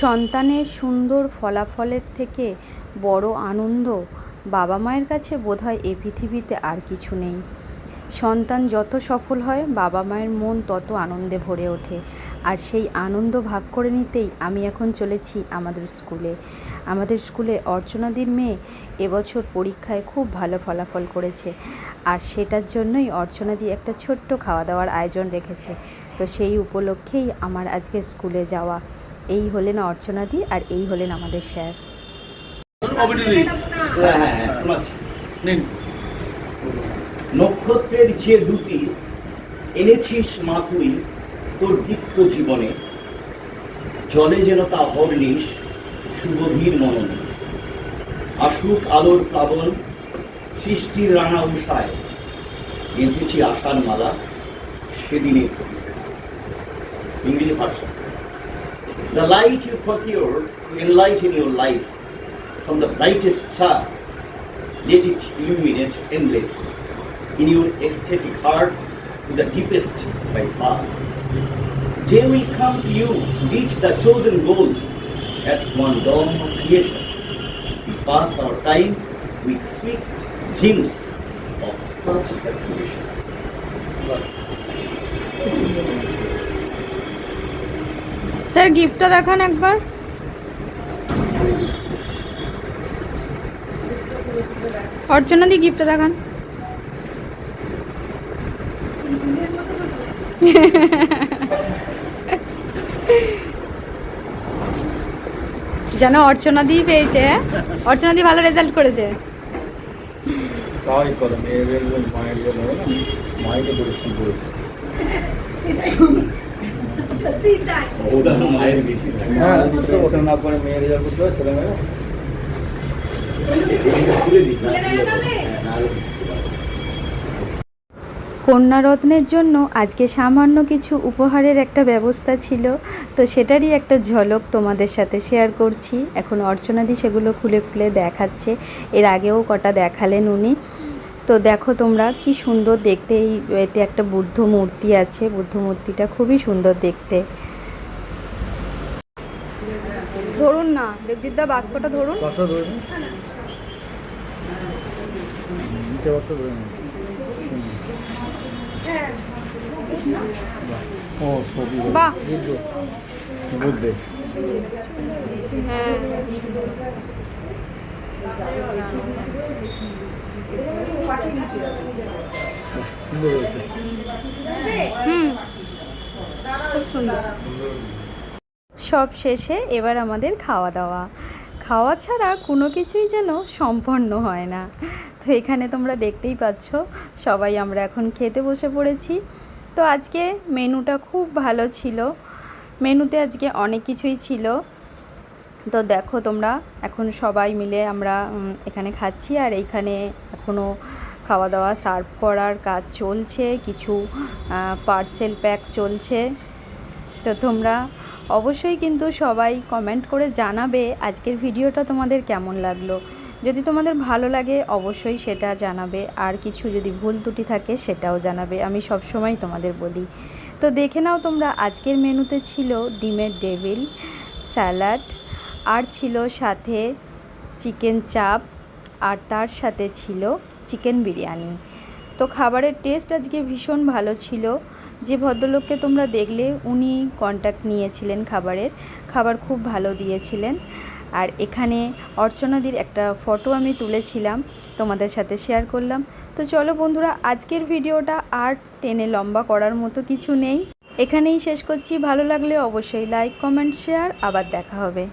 সন্তানের সুন্দর ফলাফলের থেকে বড় আনন্দ বাবা মায়ের কাছে বোধহয় এ পৃথিবীতে আর কিছু নেই। সন্তান যত সফল হয়, বাবা মায়ের মন তত আনন্দে ভরে ওঠে। আর সেই আনন্দ ভাগ করে নিতেই আমি এখন চলেছি আমাদের স্কুলে। আমাদের স্কুলে অর্চনাদির মেয়ে এবছর পরীক্ষায় খুব ভালো ফলাফল করেছে। আর সেটার জন্যই অর্চনাদি একটা ছোট্ট খাওয়া দাওয়ার আয়োজন রেখেছে। তো সেই উপলক্ষেই আমার আজকে স্কুলে যাওয়া। এই হলেন অর্চনাদি আর এই হলেন আমাদের স্যার। নক্ষত্রের যে দুটি, এনেছিস মা তুই তোর দীপ্ত জীবনে। জলে যেন তা হরনিস শুভভীর মননে। আসুক আলোর প্লাবন, সৃষ্টির রাঙা উষায়। বেঁধেছি আশার মালা সেদিনের ইংরেজি ভাষা। The light you procure to enlighten your life from the brightest star let it illuminate endless in your ecstatic heart to the deepest by far. Day will come to you reach the chosen goal at one dawn of creation. We pass our time with sweet dreams of such aspiration. Sir গিফটটা দেখান একবার। অর্চনা দি গিফটটা দেখান। যেন অর্চনা দি পেয়েছে? অর্চনা দি ভালো result করেছে। মায়ের কন্যারত্নের জন্য আজকে সামান্য কিছু উপহারের একটা ব্যবস্থা ছিল, তো সেটারই একটা ঝলক তোমাদের সাথে শেয়ার করছি। এখন অর্চনাদি সেগুলো খুলে খুলে দেখাচ্ছে। এর আগেও কটা দেখালেন উনি। তো দেখো তোমরা কি সুন্দর দেখতে এই এতে একটা বুদ্ধ মূর্তি আছে বুদ্ধ মূর্তিটা খুবই সুন্দর দেখতে। ধরুন না দেবজিৎদা বাস্কটা ধরুন। বাহ। হ্যাঁ। সব শেষে এবার আমাদের খাওয়া দাওয়া। খাওয়া ছাড়া কোনো কিছুই যেন সম্পন্ন হয় না। তো এখানে তোমরা দেখতেই পাচ্ছ, সবাই আমরা এখন খেতে বসে পড়েছি। তো আজকে মেনুটা খুব ভালো ছিল। মেনুতে আজকে অনেক কিছুই ছিল। তো দেখো তোমরা, এখন সবাই মিলে আমরা এখানে খাচ্ছি আর এইখানে এখনও খাওয়া দাওয়া সার্ভ করার কাজ চলছে, কিছু পার্সেল প্যাক চলছে। তো তোমরা অবশ্যই কিন্তু সবাই কমেন্ট করে জানাবে আজকের ভিডিওটা তোমাদের কেমন লাগল। যদি তোমাদের ভালো লাগে অবশ্যই সেটা জানাবে, আর কিছু যদি ভুল ত্রুটি থাকে সেটাও জানাবে, আমি সব সময় তোমাদের বলি। তো দেখে নাও তোমরা আজকের মেনুতে ছিল ডিমের ডেভিল, স্যালাড আর ছিল সাথে চিকেন চাপ আর তার সাথে ছিল চিকেন বিরিয়ানি। তো খাবারের টেস্ট আজকে ভীষণ ভালো ছিল। যে ভদ্রলোককে তোমরা দেখলে উনি কন্ট্যাক্ট নিয়েছিলেন খাবারের, খাবার খুব ভালো দিয়েছিলেন। আর এখানে অর্চনাদির একটা ফটো আমি তুলেছিলাম, তোমাদের সাথে শেয়ার করলাম। তো চলো বন্ধুরা, আজকের ভিডিওটা আর টেনে লম্বা করার মতো কিছু নেই। এখানেই শেষ করছি। ভালো লাগলে অবশ্যই লাইক কমেন্ট শেয়ার আবার দেখা হবে।